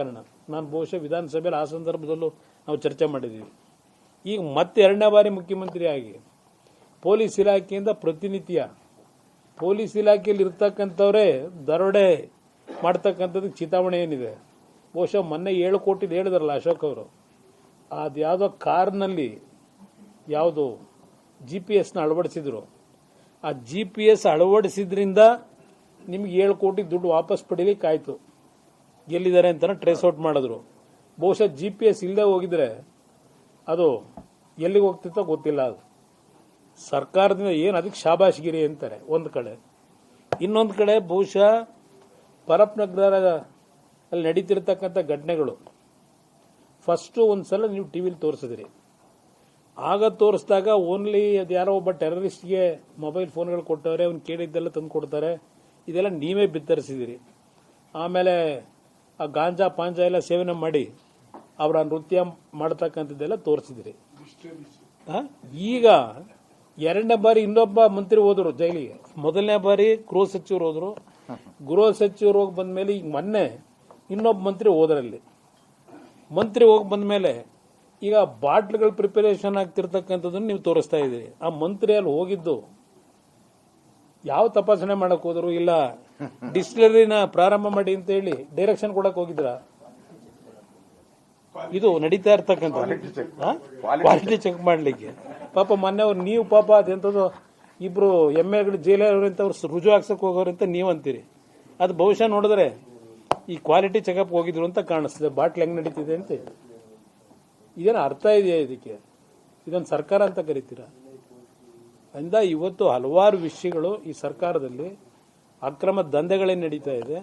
ರಾಜಕಾರಣ. ನಾನು ಬಹುಶಃ ವಿಧಾನಸಭೆಯಲ್ಲಿ ಆ ಸಂದರ್ಭದಲ್ಲೂ ನಾವು ಚರ್ಚೆ ಮಾಡಿದ್ದೀವಿ. ಈಗ ಮತ್ತೆ ಎರಡನೇ ಬಾರಿ ಮುಖ್ಯಮಂತ್ರಿಯಾಗಿ ಪೊಲೀಸ್ ಇಲಾಖೆಯಿಂದ ಪ್ರತಿನಿತ್ಯ ಪೊಲೀಸ್ ಇಲಾಖೆಯಲ್ಲಿ ಇರ್ತಕ್ಕಂಥವ್ರೇ ದರೋಡೆ ಮಾಡ್ತಕ್ಕಂಥದ್ದು ಚಿತಾವಣೆ ಏನಿದೆ. ಬಹುಶಃ ಮೊನ್ನೆ ಏಳು ಕೋಟಿದು ಹೇಳಿದ್ರಲ್ಲ ಅಶೋಕ್ ಅವರು. ಅದು ಯಾವುದೋ ಕಾರ್ನಲ್ಲಿ ಯಾವುದು ಜಿ ಪಿ ಎಸ್ನ ಅಳವಡಿಸಿದ್ರು. ಆ ಜಿ ಪಿ ಎಸ್ ಅಳವಡಿಸಿದ್ರಿಂದ ನಿಮ್ಗೆ ಏಳು ಕೋಟಿ ದುಡ್ಡು ವಾಪಸ್ ಪಡೀಲಿಕ್ಕೆ ಆಯ್ತು ಎಲ್ಲಿದ್ದಾರೆ ಅಂತ ಟ್ರೇಸ್ ಔಟ್ ಮಾಡಿದ್ರು. ಬಹುಶಃ ಜಿ ಪಿ ಎಸ್ ಇಲ್ಲದೆ ಹೋಗಿದ್ರೆ ಅದು ಎಲ್ಲಿಗೆ ಹೋಗ್ತಿತ್ತೋ ಗೊತ್ತಿಲ್ಲ ಅದು. ಸರ್ಕಾರದಿಂದ ಏನು ಅದಕ್ಕೆ ಶಾಬಾಷ್ಗಿರಿ ಅಂತಾರೆ, ಒಂದು ಕಡೆ. ಇನ್ನೊಂದು ಕಡೆ ಬಹುಶಃ ಪರಪ್ನಗರ ಅಲ್ಲಿ ನಡೀತಿರ್ತಕ್ಕಂಥ ಘಟನೆಗಳು. ಫಸ್ಟು ಒಂದು ಸಲ ನೀವು ಟಿ ವಿಲಿ ತೋರಿಸಿದ್ರಿ. ಆಗ ತೋರಿಸಿದಾಗ ಓನ್ಲಿ ಅದು ಯಾರೋ ಒಬ್ಬ ಟೆರರಿಸ್ಟ್ಗೆ ಮೊಬೈಲ್ ಫೋನ್ಗಳು ಕೊಟ್ಟವ್ರೆ, ಅವ್ನು ಕೇಳಿದ್ದೆಲ್ಲ ತಂದು ಕೊಡ್ತಾರೆ ಇದೆಲ್ಲ ನೀವೇ ಬಿತ್ತರಿಸಿದಿರಿ. ಆಮೇಲೆ ಆ ಗಾಂಜಾ, ಪಾಂಜಾ ಎಲ್ಲ ಸೇವನೆ ಮಾಡಿ ಅವರ ನೃತ್ಯ ಮಾಡ್ತಕ್ಕಂಥದ್ದೆಲ್ಲ ತೋರಿಸಿದಿರಿ? ಈಗ ಎರಡನೇ ಬಾರಿ ಇನ್ನೊಬ್ಬ ಮಂತ್ರಿ ಹೋದರು ಜೈಲಿಗೆ. ಮೊದಲನೇ ಬಾರಿ ಗೃಹ ಸಚಿವರು ಹೋದರು. ಗೃಹ ಸಚಿವರು ಹೋಗಿ ಬಂದ್ಮೇಲೆ ಈಗ ಮೊನ್ನೆ ಇನ್ನೊಬ್ಬ ಮಂತ್ರಿ ಹೋದ್ರಲ್ಲಿ. ಮಂತ್ರಿ ಹೋಗಿ ಬಂದ್ಮೇಲೆ ಈಗ ಬಾಟ್ಲ್ಗಳು ಪ್ರಿಪರೇಷನ್ ಆಗ್ತಿರ್ತಕ್ಕಂಥದ್ದನ್ನು ನೀವು ತೋರಿಸ್ತಾ ಇದ್ದೀರಿ. ಆ ಮಂತ್ರಿ ಅಲ್ಲಿ ಹೋಗಿದ್ದು ಯಾವ ತಪಾಸಣೆ ಮಾಡಕ್ ಹೋದ್ರು ಇಲ್ಲ ಡಿಸ್ಟಿಲರಿನ ಪ್ರಾರಂಭ ಮಾಡಿ ಅಂತ ಹೇಳಿ ಡೈರೆಕ್ಷನ್ ಕೊಡಕ್ ಹೋಗಿದ್ರ? ಇದು ನಡೀತಾ ಇರ್ತಕ್ಕಂಥ ಕ್ವಾಲಿಟಿ ಚೆಕ್ ಮಾಡ್ಲಿಕ್ಕೆ. ಪಾಪ ಮೊನ್ನೆ ಅವ್ರು ನೀವು ಪಾಪ ಅದೆಂಥದ್ದು ಇಬ್ರು ಎಂ ಎಲ್ ಅಂತ ಅವ್ರು ರುಜು ಹಾಕ್ಸಕ್ ಹೋಗೋರು ಅಂತ ನೀವು ಅಂತೀರಿ. ಅದು ಬಹುಶಃ ನೋಡಿದ್ರೆ ಈ ಕ್ವಾಲಿಟಿ ಚೆಕಪ್ ಹೋಗಿದ್ರು ಅಂತ ಕಾಣಿಸ್ತದೆ. ಬಾಟ್ಲ್ ಹೆಂಗ್ ನಡೀತಿದೆ ಅಂತ ಇದೇನು ಅರ್ಥ ಇದೆಯಾ ಇದಕ್ಕೆ? ಇದೊಂದು ಸರ್ಕಾರ ಅಂತ ಕರಿತೀರಾ? ಅಂದ ಇವತ್ತು ಹಲವಾರು ವಿಷಯಗಳು ಈ ಸರ್ಕಾರದಲ್ಲಿ ಅಕ್ರಮ ದಂಧೆಗಳೇ ನಡೀತಾ ಇದೆ.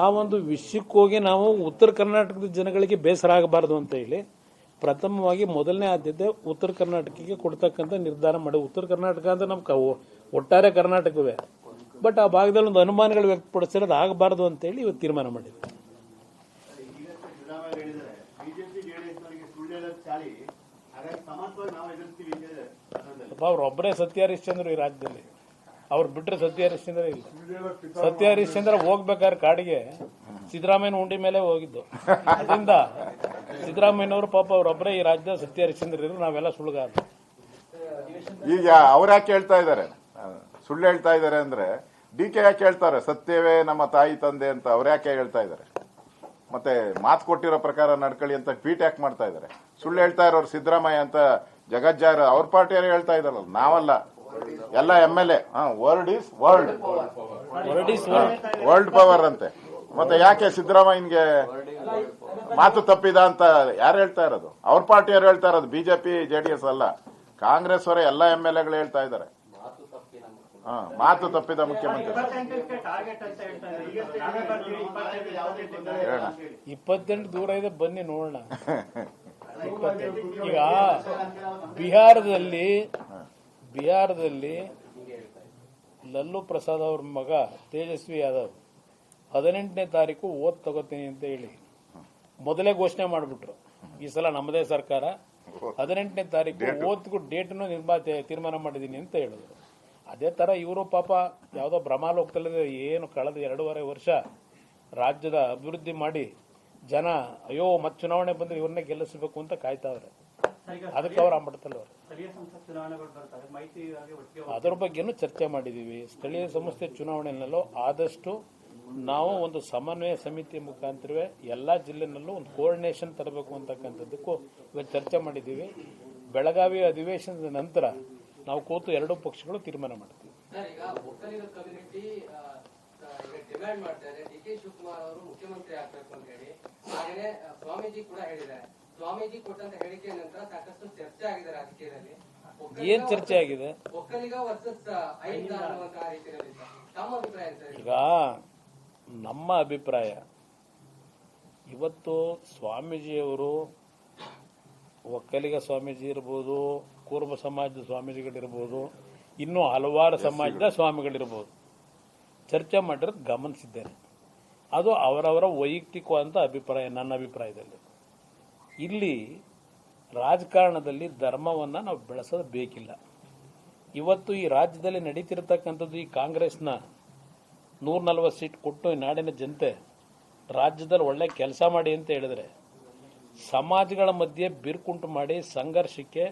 ಆ ಒಂದು ವಿಷಯಕ್ಕೋಗಿ ನಾವು ಉತ್ತರ ಕರ್ನಾಟಕದ ಜನಗಳಿಗೆ ಬೇಸರ ಆಗಬಾರ್ದು ಅಂತ ಹೇಳಿ ಪ್ರಥಮವಾಗಿ ಮೊದಲನೇ ಆದ್ಯತೆ ಉತ್ತರ ಕರ್ನಾಟಕಕ್ಕೆ ಕೊಡ್ತಕ್ಕಂಥ ನಿರ್ಧಾರ ಮಾಡಿ. ಉತ್ತರ ಕರ್ನಾಟಕ ಅಂದ್ರೆ ನಮ್ಮ ಒಟ್ಟಾರೆ ಕರ್ನಾಟಕವೇ. ಬಟ್ ಆ ಭಾಗದಲ್ಲಿ ಒಂದು ಅನುಮಾನಗಳು ವ್ಯಕ್ತಪಡಿಸಿರೋದು ಆಗಬಾರ್ದು ಅಂತ ಹೇಳಿ ಇವತ್ತು ತೀರ್ಮಾನ ಮಾಡಿದ್ವಿ ಒಬ್ಬರೇ ಅಂತ ಸತ್ಯ ಹರಿಶ್ಚಂದ್ರ ಈ ರಾಜ್ಯದಲ್ಲಿ. ಅವ್ರು ಬಿಟ್ರೆ ಸತ್ಯ ಹರಿಶ್ಚಂದ್ರ ಇಲ್ಲ. ಸತ್ಯ ಹರಿಶ್ಚಂದ್ರ ಹೋಗ್ಬೇಕಾದ್ರೆ ಕಾಡಿಗೆ ಸಿದ್ದರಾಮಯ್ಯನ ಉಂಡಿ ಮೇಲೆ ಹೋಗಿದ್ದು. ಅದರಿಂದ ಸಿದ್ದರಾಮಯ್ಯನವರು ಪಾಪ ಅವರೊಬ್ಬರೇ ಈ ರಾಜ್ಯದ ಸತ್ಯ ಹರಿಶ್ಚಂದ್ರ ಇದ್ರು, ನಾವೆಲ್ಲ ಸುಳ್ಳುಗಾರ ಈಗ ಅವ್ರ ಯಾಕೆ ಹೇಳ್ತಾ ಇದ್ದಾರೆ ಸುಳ್ಳು ಹೇಳ್ತಾ ಇದ್ದಾರೆ ಅಂದ್ರೆ ಡಿ ಕೆ ಯಾಕೆ ಹೇಳ್ತಾರೆ? ಸತ್ಯವೇ ನಮ್ಮ ತಾಯಿ ತಂದೆ ಅಂತ ಅವ್ರು ಯಾಕೆ ಹೇಳ್ತಾ ಇದ್ದಾರೆ ಮತ್ತೆ ಮಾತು ಕೊಟ್ಟಿರೋ ಪ್ರಕಾರ ನಡ್ಕೊಳ್ಳಿ ಅಂತ ಟ್ವೀಟ್ ಯಾಕೆ ಮಾಡ್ತಾ ಇದ್ದಾರೆ ಸುಳ್ಳು ಹೇಳ್ತಾ ಇರೋರು ಸಿದ್ದರಾಮಯ್ಯ ಅಂತ ಜಗಜ್ಜಾರ ಅವ್ರ ಪಾರ್ಟಿಯವರು ಹೇಳ್ತಾ ಇದಾರಲ್ಲ ನಾವಲ್ಲ. ಎಲ್ಲ MLA world is world world power ಅಂತೆ. ಮತ್ತೆ ಯಾಕೆ ಸಿದ್ದರಾಮಯ್ಯನ್ಗೆ ಮಾತು ತಪ್ಪಿದ ಅಂತ ಯಾರು ಹೇಳ್ತಾ ಇರೋದು? ಅವ್ರ ಪಾರ್ಟಿಯವರು ಹೇಳ್ತಾ ಇರೋದು? ಬಿಜೆಪಿ ಜೆಡಿಎಸ್ ಅಲ್ಲ. ಕಾಂಗ್ರೆಸ್ ಅವರೇ ಎಲ್ಲ ಎಂ ಎಲ್ ಎಗಳು ಹೇಳ್ತಾ ಇದ್ದಾರೆ. ಹಾ, ಮಾತು ತಪ್ಪಿದ ಮುಖ್ಯಮಂತ್ರಿ. ಇಪ್ಪತ್ತೆಂಟು ದೂರ ಇದೆ ಬನ್ನಿ ನೋಡೋಣ. ಈಗ ಬಿಹಾರದಲ್ಲಿ ಬಿಹಾರದಲ್ಲಿ ಲಲ್ಲು ಪ್ರಸಾದ್ ಅವ್ರ ಮಗ ತೇಜಸ್ವಿ ಯಾದವ್ ಹದಿನೆಂಟನೇ ತಾರೀಕು ಓದ್ ತಗೋತೀನಿ ಅಂತ ಹೇಳಿ ಮೊದಲೇ ಘೋಷಣೆ ಮಾಡಿಬಿಟ್ರು. ಈ ಸಲ ನಮ್ಮದೇ ಸರ್ಕಾರ. ಹದಿನೆಂಟನೇ ತಾರೀಕು ಓದ್ಗೂ ಡೇಟ್ನು ನಿರ್ಮಾ ತೀರ್ಮಾನ ಮಾಡಿದ್ದೀನಿ ಅಂತ ಹೇಳಿದ್ರು. ಅದೇ ತರ ಇವರು ಪಾಪ ಯಾವುದೋ ಭ್ರಮಾಲೋಕದಲ್ಲಿ ಏನು ಕಳೆದ ಎರಡೂವರೆ ವರ್ಷ ರಾಜ್ಯದ ಅಭಿವೃದ್ಧಿ ಮಾಡಿ ಜನ ಅಯ್ಯೋ ಮತ್ತೆ ಚುನಾವಣೆ ಬಂದ್ರೆ ಇವ್ರನ್ನೇ ಗೆಲ್ಲಿಸಬೇಕು ಅಂತ ಕಾಯ್ತಾವ್ರೆ ಅದಕ್ಕೆ ಅವ್ರು ಅಂಬಡ್ತಲ್ಲ ಅವರು. ಅದರ ಬಗ್ಗೆನೂ ಚರ್ಚೆ ಮಾಡಿದೀವಿ. ಸ್ಥಳೀಯ ಸಂಸ್ಥೆ ಚುನಾವಣೆಯಲ್ಲೂ ಆದಷ್ಟು ನಾವು ಒಂದು ಸಮನ್ವಯ ಸಮಿತಿ ಮುಖಾಂತರವೇ ಎಲ್ಲ ಜಿಲ್ಲೆನಲ್ಲೂ ಒಂದು ಕೋಆರ್ಡಿನೇಷನ್ ತರಬೇಕು ಅಂತಕ್ಕಂಥದ್ದಕ್ಕೂ ಇವತ್ತು ಚರ್ಚೆ ಮಾಡಿದ್ದೀವಿ ಬೆಳಗಾವಿ ಅಧಿವೇಶನದ ನಂತರ ನಾವು ಕೂತು ಎರಡೂ ಪಕ್ಷಗಳು ತೀರ್ಮಾನ ಮಾಡ್ತೀವಿ. ಮಾಡ್ತಾರೆ ಡಿ ಕೆ ಶಿವಕುಮಾರ್ ಅವರು ಮುಖ್ಯಮಂತ್ರಿ ಆಗ್ಬೇಕು ಅಂತ ಹೇಳಿ. ಹಾಗೇನೆ ಸ್ವಾಮೀಜಿ ಕೂಡ ಹೇಳಿದ್ದಾರೆ. ಸ್ವಾಮೀಜಿ ಕೊಟ್ಟಂತ ಹೇಳಿಕೆ ನಂತರ ಸಾಕಷ್ಟು ಚರ್ಚೆ ಆಗಿದೆ ರಾಜಕೀಯದಲ್ಲಿ. ಏನ್ ಚರ್ಚೆ ಆಗಿದೆ? ಒಕ್ಕಲಿಗ ವರ್ಸಸ್ ಐದ ಅನ್ನುವಂತಹ ರೀತಿಯಲ್ಲಿ ತಮ್ಮ ಅಭಿಪ್ರಾಯ ಈಗ ನಮ್ಮ ಅಭಿಪ್ರಾಯ ಇವತ್ತು ಸ್ವಾಮೀಜಿಯವರು ಒಕ್ಕಲಿಗ ಸ್ವಾಮೀಜಿ ಇರ್ಬೋದು ಕೂರ್ಮ ಸಮಾಜದ ಸ್ವಾಮೀಜಿಗಳಿರ್ಬೋದು ಇನ್ನೂ ಹಲವಾರು ಸಮಾಜದ ಸ್ವಾಮಿಗಳಿರ್ಬೋದು. ಚರ್ಚೆ ಮಾಡಿರೋದು ಗಮನಿಸಿದ್ದೇನೆ. ಅದು ಅವರವರ ವೈಯಕ್ತಿಕವಾದಂಥ ಅಭಿಪ್ರಾಯ ನನ್ನ ಅಭಿಪ್ರಾಯದಲ್ಲಿ. ಇಲ್ಲಿ ರಾಜಕಾರಣದಲ್ಲಿ ಧರ್ಮವನ್ನು ನಾವು ಬೆಳೆಸೋದು ಬೇಕಿಲ್ಲ. ಇವತ್ತು ಈ ರಾಜ್ಯದಲ್ಲಿ ನಡೀತಿರ್ತಕ್ಕಂಥದ್ದು ಈ ಕಾಂಗ್ರೆಸ್ನ ನೂರ ನಲವತ್ತು ಸೀಟ್ ಕೊಟ್ಟು ಈ ನಾಡಿನ ಜನತೆ ರಾಜ್ಯದಲ್ಲಿ ಒಳ್ಳೆ ಕೆಲಸ ಮಾಡಿ ಅಂತ ಹೇಳಿದ್ರೆ ಸಮಾಜಗಳ ಮಧ್ಯೆ ಬಿರುಕುಂಟು ಮಾಡಿ ಸಂಘರ್ಷಕ್ಕೆ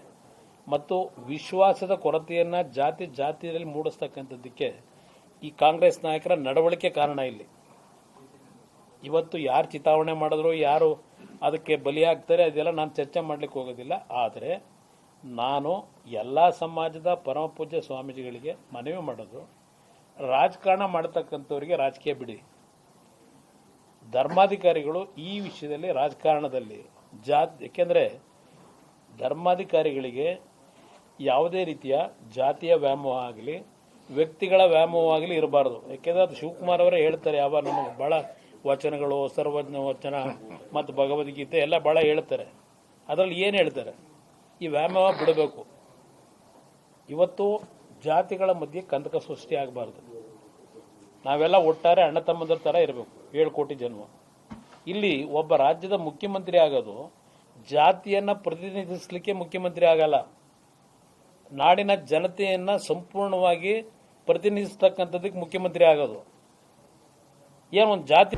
ಮತ್ತು ವಿಶ್ವಾಸದ ಕೊರತೆಯನ್ನು ಜಾತಿ ಜಾತಿಯಲ್ಲಿ ಮೂಡಿಸ್ತಕ್ಕಂಥದ್ದಕ್ಕೆ ಈ ಕಾಂಗ್ರೆಸ್ ನಾಯಕರ ನಡವಳಿಕೆ ಕಾರಣ ಇಲ್ಲಿ. ಇವತ್ತು ಯಾರು ಚಿತಾವಣೆ ಮಾಡಿದ್ರು, ಯಾರು ಅದಕ್ಕೆ ಬಲಿಯಾಗ್ತಾರೆ, ಅದೆಲ್ಲ ನಾನು ಚರ್ಚೆ ಮಾಡಲಿಕ್ಕೆ ಹೋಗೋದಿಲ್ಲ. ಆದರೆ ನಾನು ಎಲ್ಲ ಸಮಾಜದ ಪರಮ ಪೂಜ್ಯ ಸ್ವಾಮೀಜಿಗಳಿಗೆ ಮನವಿ ಮಾಡೋದು, ರಾಜಕಾರಣ ಮಾಡತಕ್ಕಂಥವ್ರಿಗೆ ರಾಜಕೀಯ ಬಿಡಿ. ಧರ್ಮಾಧಿಕಾರಿಗಳು ಈ ವಿಷಯದಲ್ಲಿ ರಾಜಕಾರಣದಲ್ಲಿ ಜಾತ್ ಏಕೆಂದರೆ ಧರ್ಮಾಧಿಕಾರಿಗಳಿಗೆ ಯಾವುದೇ ರೀತಿಯ ಜಾತಿಯ ವ್ಯಾಮೋಹ ಆಗಲಿ, ವ್ಯಕ್ತಿಗಳ ವ್ಯಾಮೋಹ ಇರಬಾರ್ದು. ಯಾಕೆಂದರೆ ಅದು ಶಿವಕುಮಾರ್ ಅವರೇ ಹೇಳ್ತಾರೆ ಯಾವ ನಮಗೆ ಭಾಳ ವಚನಗಳು ಸರ್ವಜ್ಞ ವಚನ ಮತ್ತು ಭಗವದ್ಗೀತೆ ಎಲ್ಲ ಭಾಳ ಹೇಳ್ತಾರೆ. ಅದರಲ್ಲಿ ಏನು ಹೇಳ್ತಾರೆ? ಈ ವ್ಯಾಮೋಹ ಬಿಡಬೇಕು. ಇವತ್ತು ಜಾತಿಗಳ ಮಧ್ಯೆ ಕಂದಕ ಸೃಷ್ಟಿ ಆಗಬಾರ್ದು. ನಾವೆಲ್ಲ ಒಟ್ಟಾರೆ ಅಣ್ಣ ತಮ್ಮಂದ್ರ ಥರ ಇರಬೇಕು, ಏಳು ಕೋಟಿ ಜನ್ಮ. ಇಲ್ಲಿ ಒಬ್ಬ ರಾಜ್ಯದ ಮುಖ್ಯಮಂತ್ರಿ ಆಗೋದು ಜಾತಿಯನ್ನು ಪ್ರತಿನಿಧಿಸಲಿಕ್ಕೆ ಮುಖ್ಯಮಂತ್ರಿ ಆಗಲ್ಲ. ನಾಡಿನ ಜನತೆಯನ್ನು ಸಂಪೂರ್ಣವಾಗಿ ಪ್ರತಿನಿಧಿಸ್ತಕ್ಕಂಥದ್ದಕ್ಕೆ ಮುಖ್ಯಮಂತ್ರಿ ಆಗೋದು. ಏನು ಒಂದು ಜಾತಿ